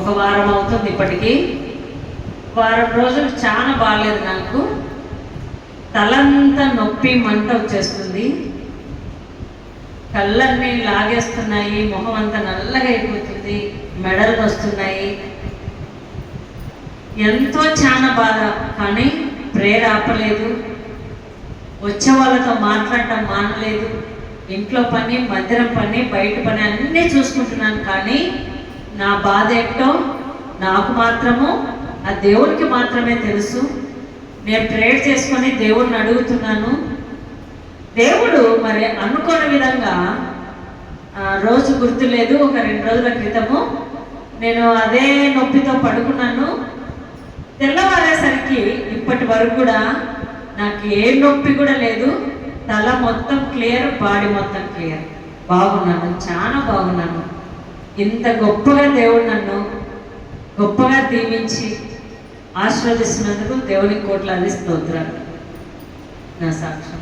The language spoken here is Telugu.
ఒక వారం అవుతుంది ఇప్పటికీ. వారం రోజులు చాలా బాగాలేదు నాకు. తలంతా నొప్పి మంట వచ్చేస్తుంది. కళ్ళన్నీ లాగేస్తున్నాయి మొహం అంతా నల్లగా అయిపోతుంది మెడలు వస్తున్నాయి. ఎంతో చాలా బాధ కానీ ప్రేర ఆపలేదు. వచ్చే వాళ్ళతో మాట్లాడటం మానలేదు. ఇంట్లో పని మందిరం పని బయట పని అన్నీ చూసుకుంటున్నాను కానీ నా బాధ ఏంటో నాకు మాత్రము ఆ దేవునికి మాత్రమే తెలుసు. నేను ప్రేయర్ చేసుకొని దేవుడిని అడుగుతున్నాను. దేవుడు మరి అనుకోని విధంగా రోజు గుర్తులేదు ఒక రెండు రోజుల క్రితము నేను అదే నొప్పితో పడుకున్నాను. తెల్లవారేసరికి ఇప్పటి వరకు కూడా నాకు ఏ నొప్పి కూడా లేదు. తల మొత్తం క్లియర్ బాడీ మొత్తం క్లియర్. బాగున్నాను చాలా బాగున్నాను. ఇంత గొప్పగా దేవుడు నన్ను గొప్పగా దీవించి ఆశీర్వదిస్తున్నందుకు దేవునికి కోట్లాది స్తోత్రాలు. నా సాక్ష్యం.